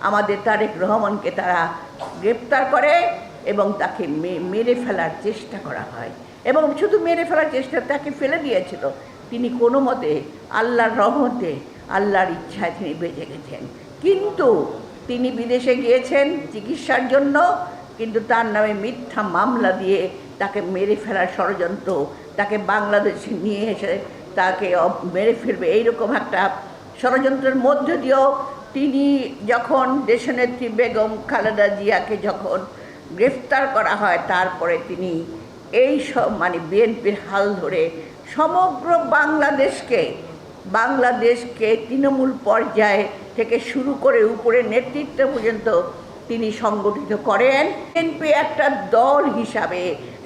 আমাদের তারেক রহমানকে তারা গ্রেপ্তার করে এবং তাকে মেরে ফেলার চেষ্টা করা হয়। এবং শুধু মেরে ফেলার চেষ্টা, তাকে ফেলে দিয়েছিল। তিনি কোনো মতে আল্লাহর রহমতে, আল্লাহর ইচ্ছায় তিনি বেঁচে গেছেন। কিন্তু তিনি বিদেশে গিয়েছেন চিকিৎসার জন্য, কিন্তু তার নামে মিথ্যা মামলা দিয়ে তাকে মেরে ফেলার ষড়যন্ত্র, তাকে বাংলাদেশে নিয়ে এসে তাকে মেরে ফেলবে, এইরকম একটা ষড়যন্ত্রের মধ্য দিয়েও তিনি যখন দেশনেত্রী বেগম খালেদা জিয়াকে যখন গ্রেফতার করা হয়, তারপরে তিনি এই সব মানে বিএনপির হাল ধরে সমগ্র বাংলাদেশকে বাংলাদেশকে তৃণমূল পর্যায়ে থেকে শুরু করে উপরে নেতৃত্ব পর্যন্ত তিনি সংগঠিত করেন। বিএনপি একটা দল হিসাবে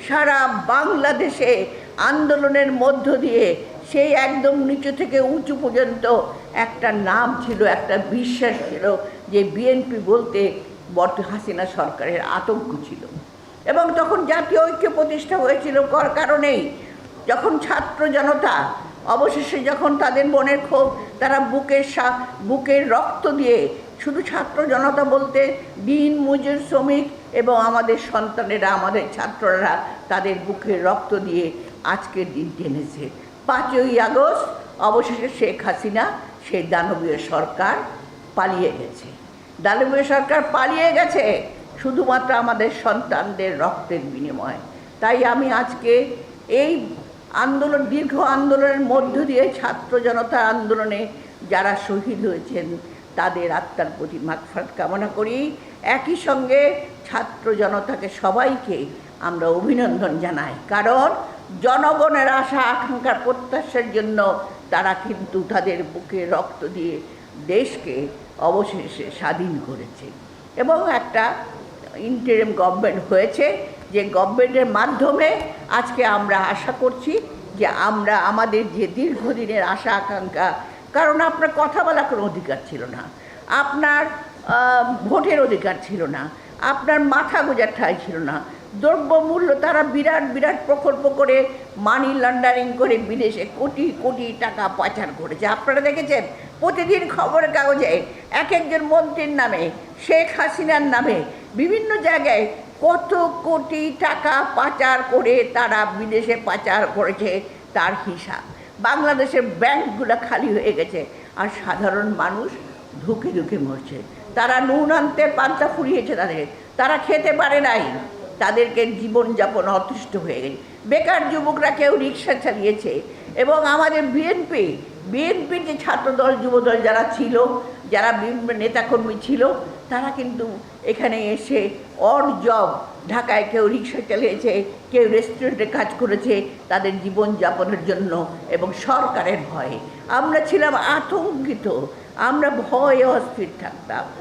সারা বাংলাদেশে আন্দোলনের মধ্য দিয়ে সেই একদম নিচু থেকে উঁচু পর্যন্ত একটা নাম ছিল, একটা বিশ্বাস ছিল যে বিএনপি বলতে বর্ত, হাসিনা সরকারের আতঙ্ক ছিল। এবং তখন জাতীয় ঐক্য প্রতিষ্ঠা হয়েছিল কর কারণেই। যখন ছাত্র জনতা অবশেষে যখন তাদের মনের ক্ষোভ, তারা বুকের সা, বুকের রক্ত দিয়ে শুধু ছাত্র জনতা বলতে দিন, মজুর, শ্রমিক এবং আমাদের সন্তানেরা, আমাদের ছাত্ররা তাদের বুকের রক্ত দিয়ে আজকের দিন টেনেছে। পাঁচই আগস্ট, অবশেষে শেখ হাসিনা সেই দানবীয় সরকার পালিয়ে গেছে। দানবীয় সরকার পালিয়ে গেছে শুধুমাত্র আমাদের সন্তানদের রক্তের বিনিময়। তাই আমি আজকে এই আন্দোলন, দীর্ঘ আন্দোলনের মধ্য দিয়ে ছাত্র জনতা আন্দোলনে যারা শহীদ হয়েছেন, তাদের আত্মার প্রতি মাগফাত কামনা করি। একই সঙ্গে ছাত্র জনতাকে সবাইকে আমরা অভিনন্দন জানাই। কারণ জনগণের আশা, আকাঙ্ক্ষার প্রত্যাশার জন্য তারা কিন্তু তাদের বুকে রক্ত দিয়ে দেশকে অবশেষে স্বাধীন করেছে। এবং একটা ইন্টারিম গভর্নমেন্ট হয়েছে, যে গভর্নমেন্টের মাধ্যমে আজকে আমরা আশা করছি যে আমরা আমাদের যে দীর্ঘদিনের আশা, আকাঙ্ক্ষা, কারণ আপনার কথা বলার কোনো অধিকার ছিল না, আপনার ভোটের অধিকার ছিল না, আপনার মাথা গোজার ঠাঁই ছিল না দ্রব্যমূল্য তারা বিরাট বিরাট প্রকল্প করে মানি লন্ডারিং করে বিদেশে কোটি কোটি টাকা পাচার করেছে। আপনারা দেখেছেন, প্রতিদিন খবরের কাগজে এক একজন মন্ত্রীর নামে, শেখ হাসিনার নামে বিভিন্ন জায়গায় কত কোটি টাকা পাচার করে তারা বিদেশে পাচার করেছে তার হিসাব। বাংলাদেশের ব্যাংকগুলো খালি হয়ে গেছে আর সাধারণ মানুষ ধুকে ধুকে মরছে। তারা নুন আনতে পান্তা ফুরিয়েছে তাদের। তারা খেতে পারে নাই। তাদেরকে জীবনযাপন অতিষ্ঠ হয়ে গেছে। বেকার যুবকরা কেউ রিক্সা চালিয়েছে এবং আমাদের বিএনপি বিএনপির যে ছাত্রদল, যুবদল যারা ছিল, যারা বিভিন্ন নেতাকর্মী ছিল, তারা কিন্তু এখানে এসে অড জব ঢাকায় কেউ রিক্সা চালিয়েছে, কেউ রেস্টুরেন্টে কাজ করেছে, তাদের জীবনযাপনের জন্য এবং সরকারের ভয়ে। আমরা ছিলাম আতঙ্কিত, আমরা ভয়ে অস্থির থাকতাম।